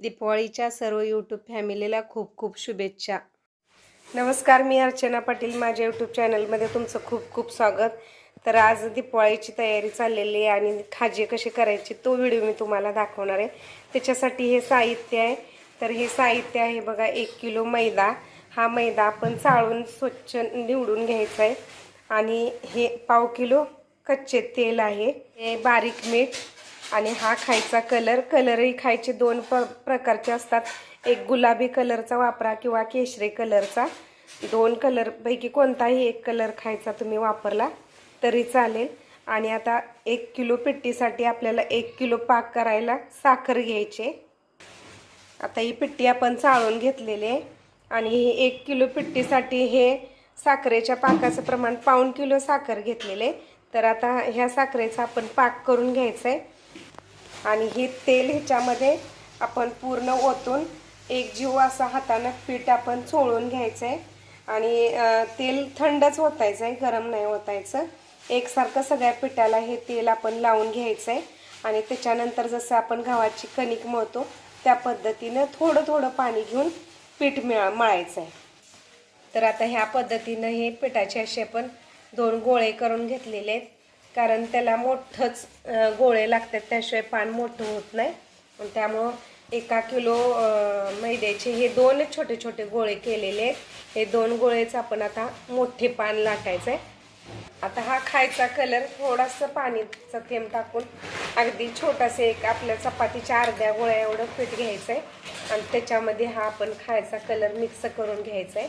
दीपावळीच्या सर्व यूट्यूब फॅमिलीला खूप खूप शुभेच्छा. नमस्कार मी अर्चना पाटील. माझ्या यूट्यूब चॅनलमध्ये तुमचं खूप खूप स्वागत. तर आज दीपावळीची तयारी चाललेली आहे आणि खाजे कसे करायचे तो व्हिडिओ मी तुम्हाला दाखवणार आहे. त्याच्यासाठी हे साहित्य आहे. तर हे साहित्य आहे बघा एक किलो मैदा. हा मैदा आपण चाळून स्वच्छ निवडून घ्यायचा आहे. आणि हे पाव किलो कच्चे तेल आहे. हे बारीक मीठ. आणि हा खायचा कलर कलरही खायचे दोन प प्रकारचे असतात. एक गुलाबी कलरचा वापरा किंवा केशरी कलरचा. दोन कलरपैकी कोणताही एक कलर खायचा तुम्ही वापरला तरी चालेल. आणि आता एक किलो पिट्टीसाठी आपल्याला एक किलो पाक करायला साखर घ्यायचे आता ही पिट्टी आपण चाळून घेतलेली आहे. आणि ही एक किलो पिट्टीसाठी हे साखरेच्या पाकाचं प्रमाण पाऊण किलो साखर घेतलेले तर आता ह्या साखरेचा आपण पाक करून घ्यायचं आहे. आणि हे तेल ह्याच्यामध्ये आपण पूर्ण ओतून एक जीव असा हातानं पीठ आपण चोळून घ्यायचं आहे आणि तेल थंडच ओतायचं आहे गरम नाही ओतायचं. एकसारखं सगळ्या पिठाला हे तेल आपण लावून घ्यायचं आहे आणि त्याच्यानंतर जसं आपण गव्हाची कणिक मळतो त्या पद्धतीनं थोडं थोडं पाणी घेऊन पीठ मिळा मळायचं आहे तर आता ह्या पद्धतीनं हे पिठाचे असे आपण दोन गोळे करून घेतलेले आहेत. कारण त्याला मोठंच गोळे लागतात त्याशिवाय पान मोठं होत नाही. त्यामुळं एका किलो मैद्याचे हे दोन छोटे छोटे गोळे केलेले आहेत. हे दोन गोळेच आपण आता मोठे पान लाटायचं आहे आता हा खायचा कलर थोडासा पाणीचा थेंब टाकून अगदी छोटासा एक आपल्या चपातीच्या अर्ध्या गोळ्या एवढं पीठ घ्यायचं आहे आणि त्याच्यामध्ये हा आपण खायचा कलर मिक्स करून घ्यायचा आहे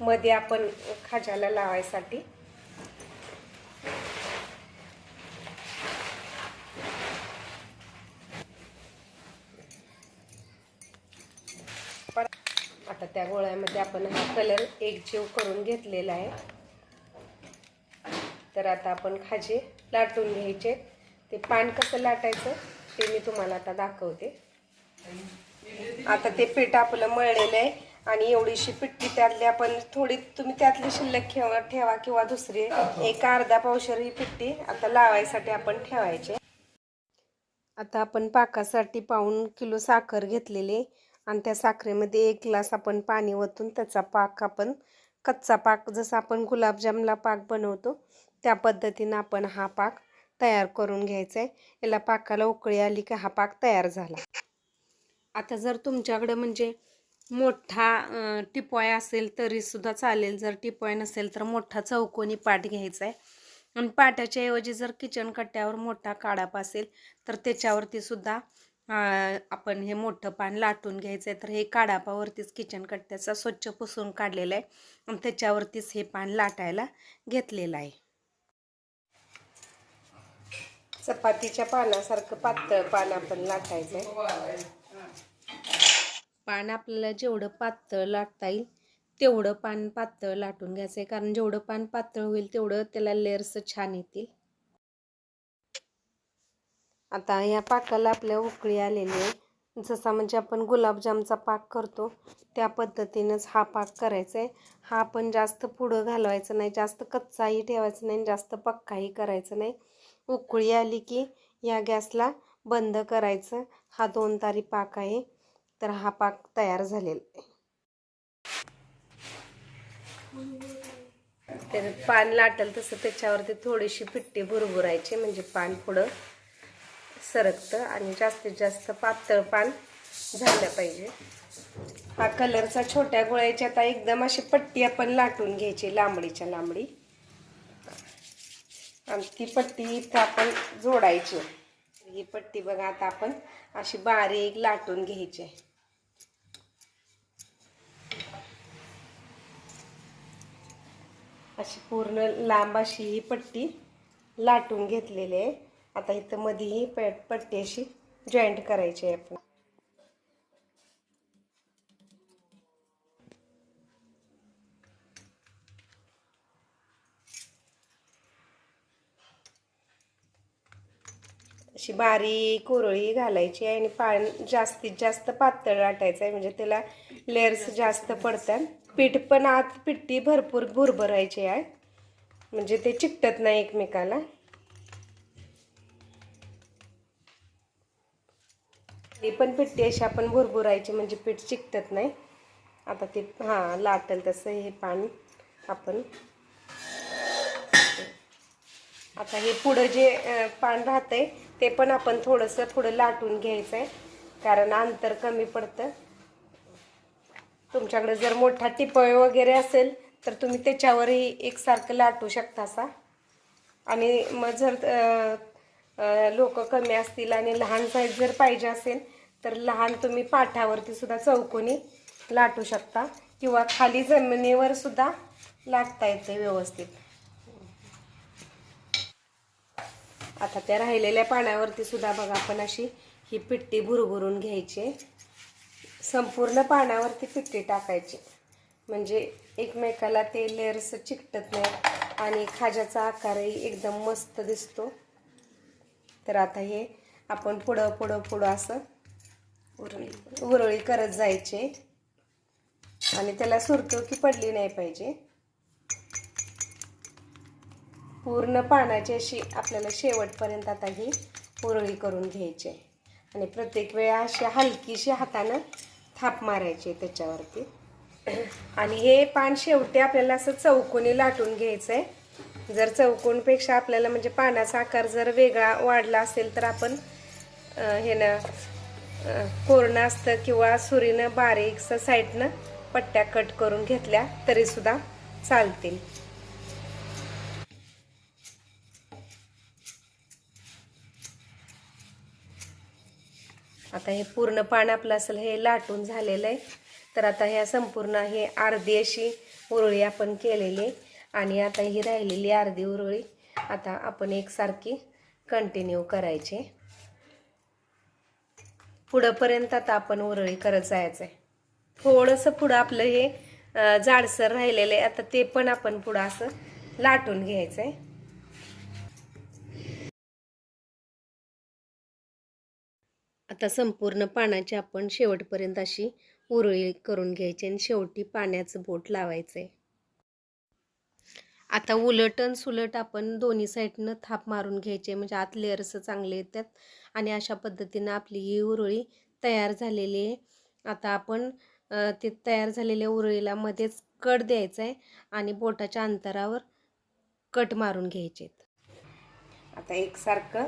मध्ये आपण खाज्याला लावायसाठी. आता त्या गोळ्यामध्ये आपण हा कलर एकजीव करून घेतलेला आहे. तर आता आपण खाजे लाटून घ्यायचे. ते पान कसं लाटायचं ते मी तुम्हाला आता दाखवते. आता ते पीठ आपलं मळलेलं आहे आणि एवढीशी पिट्टी त्यातली आपण थोडी तुम्ही त्यातली शिल्लक ठेवा ठेवा किंवा दुसरी एक अर्धा पावशर ही पिट्टी आता लावायसाठी आपण ठेवायची. आता आपण पाकासाठी पाऊण किलो साखर घेतलेली आणि त्या साखरेमध्ये एक ग्लास आपण पाणी ओतून त्याचा पाक आपण कच्चा पाक जसा आपण गुलाबजामला पाक बनवतो त्या पद्धतीनं आपण हा पाक तयार करून घ्यायचा आहे. याला पाकाला उकळी आली की हा पाक तयार झाला. आता जर तुमच्याकडं म्हणजे मोठा टिपॉय असेल तरीसुद्धा चालेल. जर टिपॉय नसेल तर मोठा चौकोनी पाट घ्यायचा आहे. आणि पाटाच्या ऐवजी जर किचन कट्ट्यावर मोठा काडाप असेल तर त्याच्यावरतीसुद्धा आपण हे मोठं पान लाटून घ्यायचं आहे तर हे काडापावरतीच किचन कट्ट्याचा स्वच्छ पुसून काढलेलं आहे आणि त्याच्यावरतीच हे पान लाटायला घेतलेलं आहे. चपातीच्या पानासारखं पातळ पान आपण लाटायचं आहे पान आपल्याला जेवढं पातळ लाटता येईल तेवढं पान पातळ लाटून घ्यायचं आहे कारण जेवढं पान पातळ होईल तेवढं त्याला लेअर्स छान येतील. आता ह्या पाकाला आपल्या उकळी आलेली आहे. जसा म्हणजे आपण गुलाबजामचा पाक करतो त्या पद्धतीनंच हा पाक करायचा आहे. हा आपण जास्त पुढं घालवायचा नाही जास्त कच्चाही ठेवायचा नाही जास्त पक्काही करायचं नाही. उकळी आली की या गॅसला बंद करायचं. हा दोन तारी पाक आहे तर हा पाक तयार झालेला आहे. तर पान लाटल तसं त्याच्यावरती थोडीशी पिट्टी भुरभुरायची म्हणजे पान पुढं. सरकतं आणि जास्तीत जास्त पातळ पान झालं पाहिजे. हा कलरचा छोट्या गोळ्याच्या आता एकदम अशी पट्टी आपण लाटून घ्यायची लांबडीच्या लांबडी. आणि ती पट्टी इथं आपण जोडायची. ही पट्टी बघा आता आपण अशी बारीक लाटून घ्यायची. आहे अशी पूर्ण लांब अशी ही पट्टी लाटून घेतलेली आहे. आता इथं मध्येही पेट पट्टी अशी जॉईंट करायची आहे आपण. अशी बारीक कोरळी घालायची आहे आणि पाण जास्तीत जास्त पातळ लाटायचं आहे म्हणजे त्याला लेअर्स जास्त पडतात. पीठ पण आत पिट्टी भरपूर भुरभरायची आहे. म्हणजे ते चिकटत नाही एकमेकाला. ती पण पिट्टी अशी आपण भुरभुरायची म्हणजे पीठ चिकटत नाही. आता ते हां लाटल तसं हे पाणी आपण. आता हे पुढं जे पान पान राहतंय ते पण आपण थोडंसं पुढं लाटून घ्यायचं आहे कारण अंतर कमी पडतं. तुमच्याकडे जर मोठा टिपळ वगैरे असेल तर तुम्ही त्याच्यावरही एकसारखं लाटू शकता असा. आणि मग जर लोक कमी असतील आणि लहान साईज जर पाहिजे असेल तर लहान तुम्ही पाठावरती सुद्धा चौकोनी लाटू शकता. किंवा खाली जमिनीवर सुद्धा लाटता येते व्यवस्थित. आता त्या राहिलेल्या पाण्यावरती सुद्धा बघा आपण अशी ही पिट्टी भुरभुरून घ्यायची. संपूर्ण पाण्यावरती पिट्टी टाकायची. म्हणजे एकमेकाला ते लेअर्स चिकटत नाही आणि खाज्याचा आकारही एकदम मस्त दिसतो. तर आता हे आपण पुढं पुढं पुढं असं उरळी उरळी करत जायचे. आणि त्याला सुरतुकी पडली नाही पाहिजे. पूर्ण पाण्याची अशी आपल्याला शेवटपर्यंत आता ही उरळी करून घ्यायची आहे. आणि प्रत्येक वेळा अशी हलकीशी हातानं थाप मारायची त्याच्यावरती. आणि हे पान शेवटी आपल्याला असं चौकोनी लाटून घ्यायचं आहे जर चौकोनपेक्षा आपल्याला म्हणजे पानाचा आकार जर वेगळा वाढला असेल तर आपण हे ना कोरणं असतं किंवा सुरीनं बारीकसं साईडनं पट्ट्या कट करून घेतल्या तरीसुद्धा चालतील. आता हे पूर्ण पान आपलं असं हे लाटून झालेलं आहे. तर आता ह्या संपूर्ण हे अर्धी अशी उरळी आपण केलेली आणि आता ही राहिलेली अर्धी उरळी आता आपण एकसारखी कंटिन्यू करायची. पुढंपर्यंत आता आपण उरळी करत जायचं आहे थोडंसं पुढं आपलं हे जाडसर राहिलेलं आहे. आता ते पण आपण पुढं असं लाटून घ्यायचं आहे आता संपूर्ण पानाची आपण शेवटपर्यंत अशी उरळी करून घ्यायची आणि शेवटी पाण्याचं बोट लावायचं आहे आता उलट आणि सुलट आपण दोन्ही साईडनं थाप मारून घ्यायचे म्हणजे आत लेअर्स चांगले येतात. आणि अशा पद्धतीनं आपली ही उरळी तयार झालेली आहे. आता आपण ते तयार झालेल्या उरळीला मध्येच कट द्यायचा आहे आणि बोटाच्या अंतरावर कट मारून घ्यायचे आता एकसारखं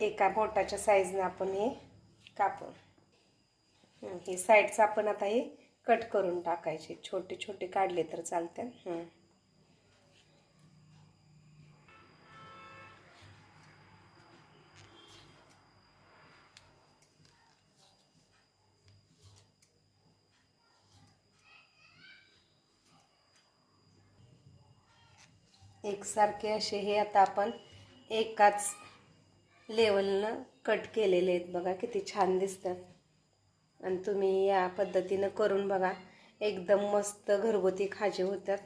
एका बोटाच्या साईजनं आपण हे कापून हे साईडचं आपण आता हे कट करून टाकायचे. छोटे छोटे काढले तर चालतात एकसारखे असे हे आता आपण एकाच लेवलनं कट केलेले आहेत. बघा किती छान दिसतात. आणि तुम्ही या पद्धतीनं करून बघा. एकदम मस्त घरगुती खाजे होतात.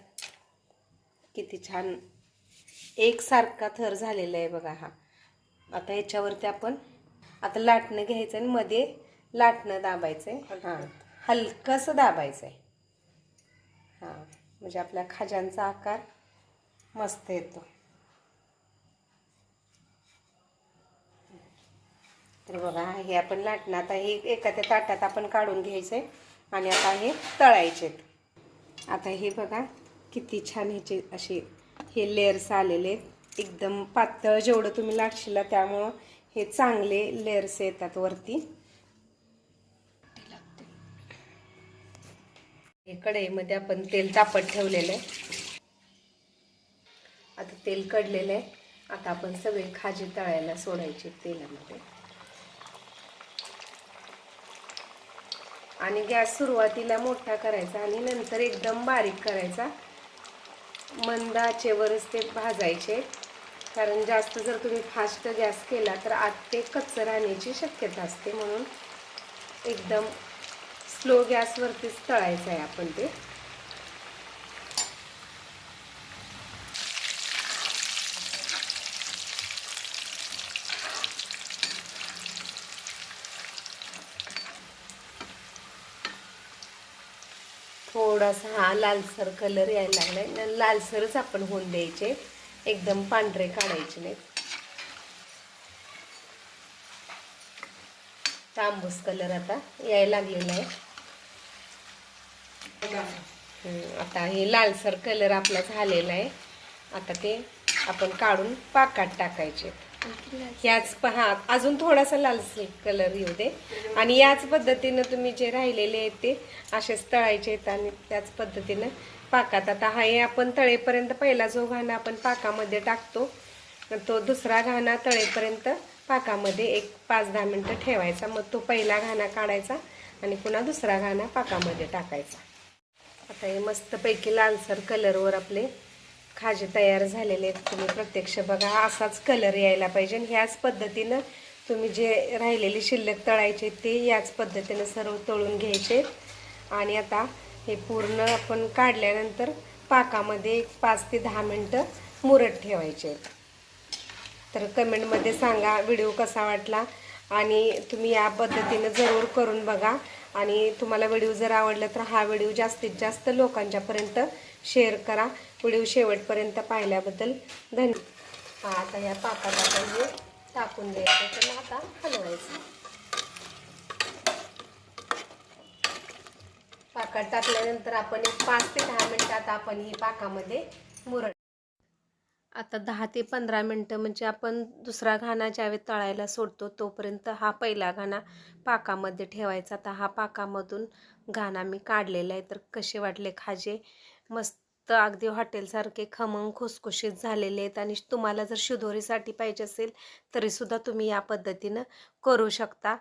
किती छान. एकसारखा थर झालेला आहे बघा हा. आता याच्यावरती आपण आता लाटणं घ्यायचं आणि मध्ये लाटणं दाबायचं आहे हां. हलकंसं दाबायचं आहे हां. म्हणजे आपल्या खाज्यांचा आकार मस्त येतो. तर बघा हे आपण लाटणं आता हे एखाद्या ताटात आपण काढून घ्यायचं आहे आणि आता हे तळायचे आता हे बघा किती छान ह्याचे असे हे लेअर्स आलेले. आहेत एकदम पातळ जेवढं तुम्ही लाटशीला त्यामुळं हे चांगले लेअर्स येतात वरती. हे कढईमध्ये आपण तेल तापत ठेवलेलं आहे. आता तेल कडलेलं आहे. आता आपण सगळे खाजी तळायला सोडायचे तेलामध्ये. आणि गॅस सुरुवातीला मोठा करायचा आणि नंतर एकदम बारीक करायचा. मंदाचेवरच ते भाजायचे. कारण जास्त जर तुम्ही फास्ट गॅस केला तर आत ते कच्चं राहण्याची शक्यता असते म्हणून एकदम स्लो गॅसवरतीच तळायचं आहे आपण ते. थोडासा हा लालसर कलर यायला लागलाय. न लालसरच आपण होऊन द्यायचे. एकदम पांढरे काढायचे नाहीत. तांबूस कलर आता यायला लागलेला आहे. आता हे लालसर कलर आपला झालेला आहे. आता ते आपण काढून पाकात टाकायचे. याच पहा अजून थोडासा लालसर कलर येऊ दे. आणि याच पद्धतीनं तुम्ही जे राहिलेले आहेत ते असेच तळायचे आहेत आणि त्याच पद्धतीनं पाकात. आता हा हे आपण तळेपर्यंत पहिला जो घाणा आपण पाकामध्ये टाकतो तो दुसरा घाणा तळेपर्यंत पाकामध्ये एक पाच दहा मिनटं ठेवायचा. मग तो पहिला घाणा काढायचा आणि पुन्हा दुसरा घाणा पाकामध्ये टाकायचा. आता हे मस्तपैकी लालसर कलरवर आपले खाजे तयार झालेले आहेत तुम्ही प्रत्यक्ष बघा हा असाच कलर यायला पाहिजे. आणि ह्याच पद्धतीनं तुम्ही जे राहिलेली शिल्लक तळायचे ते याच पद्धतीनं सर्व तळून घ्यायचे. आणि आता हे पूर्ण आपण काढल्यानंतर पाकामध्ये एक पाच ते दहा मिनटं मुरत ठेवायचे. तर कमेंटमध्ये सांगा व्हिडिओ कसा वाटला? आणि तुम्ही या पद्धतीनं जरूर करून बघा. आणि तुम्हाला व्हिडिओ जर आवडला तर हा व्हिडिओ जास्तीत जास्त लोकांच्यापर्यंत शेअर करा. व्हिडिओ शेवटपर्यंत पाहिल्याबद्दल धन्य आता ह्या पाकात आपण हे टाकून द्यायचं. तर आता हलवायचं. पाकात टाकल्यानंतर आपण एक पाच ते दहा मिनिटात आपण ही पाकामध्ये मुरड आता दहा ते पंधरा मिनटं म्हणजे आपण दुसरा घाणा ज्यावेळी तळायला सोडतो तोपर्यंत हा पहिला घाणा पाकामध्ये ठेवायचा. आता हा पाकामधून घाणा मी काढलेला आहे. तर कसे वाटले खाजे? मस्त अगदी हॉटेलसारखे खमंग खुसखुशीत झालेले आहेत. आणि तुम्हाला जर शिदोरीसाठी पाहिजे असेल तरीसुद्धा तुम्ही या पद्धतीनं करू शकता.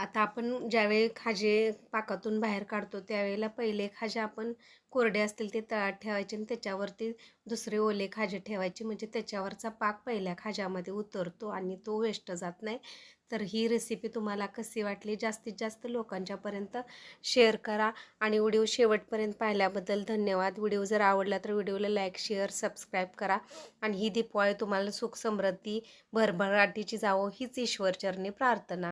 आता आपण ज्यावेळी खाजे पाकातून बाहेर काढतो त्यावेळेला पहिले खाजे आपण कोरडे असतील ते तळात ठेवायचे आणि त्याच्यावरती दुसरे ओले खाजे ठेवायचे. म्हणजे त्याच्यावरचा पाक पहिल्या खाज्यामध्ये उतरतो आणि तो वेस्ट जात नाही. तर ही रेसिपी तुम्हाला कशी वाटली? जास्तीत जास्त लोकांच्यापर्यंत शेअर करा. आणि व्हिडिओ शेवटपर्यंत पाहिल्याबद्दल धन्यवाद. व्हिडिओ जर आवडला तर व्हिडिओला लाईक शेअर सबस्क्राईब करा. आणि ही दीपावळी तुम्हाला सुख समृद्धी भरभराटीची जावो हीच ईश्वरचरणी प्रार्थना.